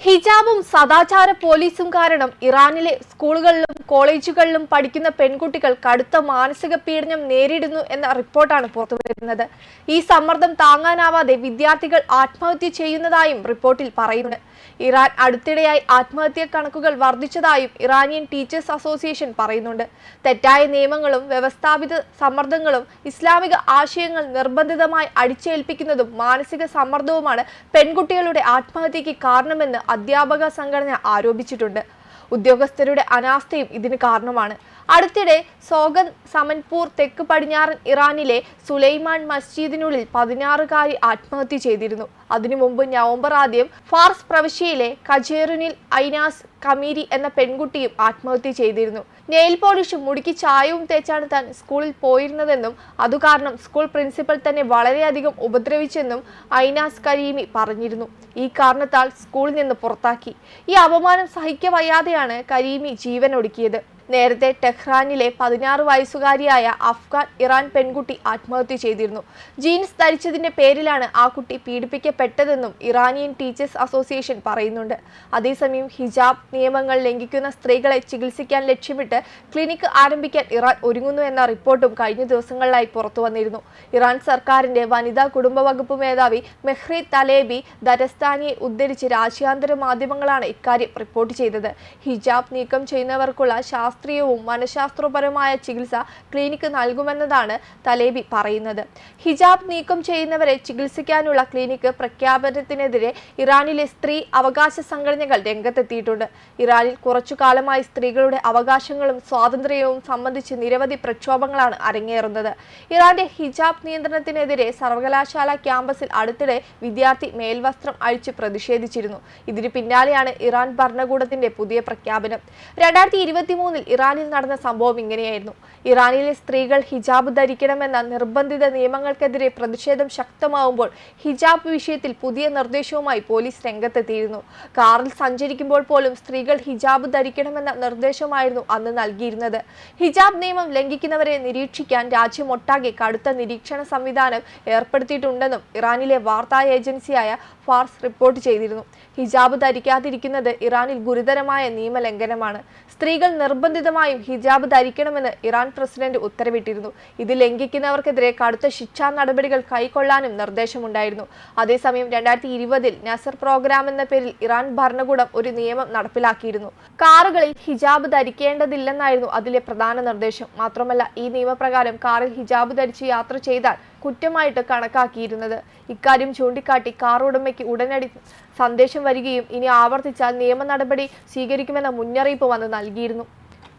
ഹിജാബും സദാചാര പോലീസും കാരണം ഇറാനിലെ സ്കൂളുകളിലും കോളേജുകളിലും പഠിക്കുന്ന പെൺകുട്ടികൾ കടുത്ത മാനസിക പീഡനം നേരിടുന്നു എന്ന റിപ്പോർട്ടാണ് പുറത്തുവരുന്നത് ഈ സമ്മർദ്ദം താങ്ങാനാവാതെ വിദ്യാർത്ഥികൾ ആത്മഹത്യ ചെയ്യുന്നതായും റിപ്പോർട്ടിൽ പറയുന്നുണ്ട് ഇറാൻ അടുത്തിടെയായി ആത്മഹത്യാ കണക്കുകൾ വർദ്ധിച്ചതായും ഇറാനിയൻ ടീച്ചേഴ്സ് അസോസിയേഷൻ പറയുന്നുണ്ട്. തെറ്റായ നിയമങ്ങളും വ്യവസ്ഥാപിത സമ്മർദ്ദങ്ങളും ഇസ്ലാമിക ആശയങ്ങൾ നിർബന്ധിതമായി അടിച്ചേൽപ്പിക്കുന്നതും മാനസിക സമ്മർദ്ദവുമാണ് പെൺകുട്ടികളുടെ ആത്മഹത്യയ്ക്ക് കാരണമെന്ന് അധ്യാപക സംഘടന ആരോപിച്ചിട്ടുണ്ട്. ഉദ്യോഗസ്ഥരുടെ അനാസ്ഥയും ഇതിന് കാരണമാണ്. അടുത്തിടെ സോഗൻ സമൻപൂർ തെക്ക് പടിഞ്ഞാറൻ ഇറാനിലെ സുലൈമാൻ മസ്ജിദിനുള്ളിൽ പതിനാറുകാരി ആത്മഹത്യ ചെയ്തിരുന്നു. അതിനു മുമ്പ് നവംബർ ആദ്യം ഫാർസ് പ്രവിശ്യയിലെ കജേറുനിൽ ഐനാസ് കമീരി എന്ന പെൺകുട്ടിയും ആത്മഹത്യ ചെയ്തിരുന്നു. നെയിൽ പോളിഷും മുടിക്ക് ചായവും തേച്ചാണ് താൻ സ്കൂളിൽ പോയിരുന്നതെന്നും അതുകാരണം സ്കൂൾ പ്രിൻസിപ്പൽ തന്നെ വളരെയധികം ഉപദ്രവിച്ചെന്നും ഐനാസ് കരീമി പറഞ്ഞിരുന്നു. ഈ കാരണത്താൽ സ്കൂളിൽ നിന്ന് പുറത്താക്കി. ഈ അപമാനം സഹിക്കവയ്യാതെയാണ് കരീമി ജീവൻ ഒടുക്കിയത് നേരത്തെ ടെഹ്റാനിലെ പതിനാറ് വയസ്സുകാരിയായ അഫ്ഗാൻ ഇറാൻ പെൺകുട്ടി ആത്മഹത്യ ചെയ്തിരുന്നു. ജീൻസ് ധരിച്ചതിന്റെ പേരിലാണ് ആ കുട്ടി പീഡിപ്പിക്കപ്പെട്ടതെന്നും ഇറാനിയൻ ടീച്ചേഴ്സ് അസോസിയേഷൻ പറയുന്നുണ്ട്. അതേസമയം ഹിജാബ് നിയമങ്ങൾ ലംഘിക്കുന്ന സ്ത്രീകളെ ചികിത്സിക്കാൻ ലക്ഷ്യമിട്ട് ക്ലിനിക്ക് ആരംഭിക്കാൻ ഇറാൻ ഒരുങ്ങുന്നു എന്ന റിപ്പോർട്ടും കഴിഞ്ഞ ദിവസങ്ങളിലായി പുറത്തു വന്നിരുന്നു. ഇറാൻ സർക്കാരിന്റെ വനിതാ കുടുംബ വകുപ്പ് മേധാവി മെഹ്രി തലേബി ദരസ്ഥാനിയെ ഉദ്ധരിച്ച് രാജ്യാന്തര മാധ്യമങ്ങളാണ് ഇക്കാര്യം റിപ്പോർട്ട് ചെയ്തത്. ഹിജാബ് നീക്കം ചെയ്യുന്നവർക്കുള്ള ശാസ്ത്രീയവും മനഃശാസ്ത്രപരമായ ചികിത്സ ക്ലിനിക്ക് നൽകുമെന്നതാണ് തലേബി പറയുന്നത്. ഹിജാബ് നീക്കം ചെയ്യുന്നവരെ ചികിത്സിക്കാനുള്ള ക്ലിനിക്ക് പ്രഖ്യാപനത്തിനെതിരെ ഇറാനിലെ സ്ത്രീ അവകാശ സംഘടനകൾ രംഗത്തെത്തിയിട്ടുണ്ട്. ഇറാനിൽ കുറച്ചു കാലമായി സ്ത്രീകളുടെ അവകാശങ്ങളും സ്വാതന്ത്ര്യവും സംബന്ധിച്ച് നിരവധി പ്രക്ഷോഭങ്ങളാണ് അരങ്ങേറുന്നത്. ഇറാന്റെ ഹിജാബ് നിയന്ത്രണത്തിനെതിരെ സർവകലാശാല ക്യാമ്പസിൽ അടുത്തിടെ വിദ്യാർത്ഥി മേൽവസ്ത്രം അഴിച്ച് പ്രതിഷേധിച്ചിരുന്നു. ഇതിന് പിന്നാലെയാണ് ഇറാൻ ഭരണകൂടത്തിന്റെ പുതിയ പ്രഖ്യാപനം. രണ്ടായിരത്തി ഇരുപത്തി മൂന്നിൽ ഇറാനിൽ നടന്ന സംഭവം ഇങ്ങനെയായിരുന്നു. ഇറാനിലെ സ്ത്രീകൾ ഹിജാബ് ധരിക്കണമെന്ന നിർബന്ധിത നിയമങ്ങൾക്കെതിരെ പ്രതിഷേധം ശക്തമാവുമ്പോൾ ഹിജാബ് വിഷയത്തിൽ പുതിയ നിർദ്ദേശവുമായി പോലീസ് രംഗത്തെത്തിയിരുന്നു. കാറിൽ സഞ്ചരിക്കുമ്പോൾ പോലും സ്ത്രീകൾ ഹിജാബ് ധരിക്കണമെന്ന നിർദ്ദേശമായിരുന്നു അന്ന് നൽകിയിരുന്നത്. ഹിജാബ് നിയമം ലംഘിക്കുന്നവരെ നിരീക്ഷിക്കാൻ രാജ്യമൊട്ടാകെ കടുത്ത നിരീക്ഷണ സംവിധാനം ഏർപ്പെടുത്തിയിട്ടുണ്ടെന്നും ഇറാനിലെ വാർത്താ ഏജൻസിയായ ഫാർസ് റിപ്പോർട്ട് ചെയ്തിരുന്നു. ഹിജാബ് ധരിക്കാതിരിക്കുന്നത് ഇറാനിൽ ഗുരുതരമായ നിയമലംഘനമാണ്. സ്ത്രീകൾ നിർബന്ധിതമായും ഹിജാബ് ധരിക്കണമെന്ന് ഇറാൻ പ്രസിഡന്റ് ഉത്തരവിട്ടിരുന്നു. ഇത് ലംഘിക്കുന്നവർക്കെതിരെ കടുത്ത ശിക്ഷാ നടപടികൾ കൈക്കൊള്ളാനും നിർദ്ദേശമുണ്ടായിരുന്നു. അതേസമയം രണ്ടായിരത്തി ഇരുപതിൽ നസർ പ്രോഗ്രാം എന്ന പേരിൽ ഇറാൻ ഭരണകൂടം ഒരു നിയമം നടപ്പിലാക്കിയിരുന്നു. കാറുകളിൽ ഹിജാബ് ധരിക്കേണ്ടതില്ലെന്നായിരുന്നു അതിലെ പ്രധാന നിർദ്ദേശം. മാത്രമല്ല ഈ നിയമപ്രകാരം കാറിൽ ഹിജാബ് ധരിച്ച് യാത്ര ചെയ്താൽ കുറ്റമായിട്ട് കണക്കാക്കിയിരുന്നത്. ഇക്കാര്യം ചൂണ്ടിക്കാട്ടി കാർ ഉടമയ്ക്ക് ഉടനടി സന്ദേശം വരികയും ഇനി ആവർത്തിച്ചാൽ നിയമ നടപടി സ്വീകരിക്കുമെന്ന മുന്നറിയിപ്പ് വന്ന് നൽകിയിരുന്നു.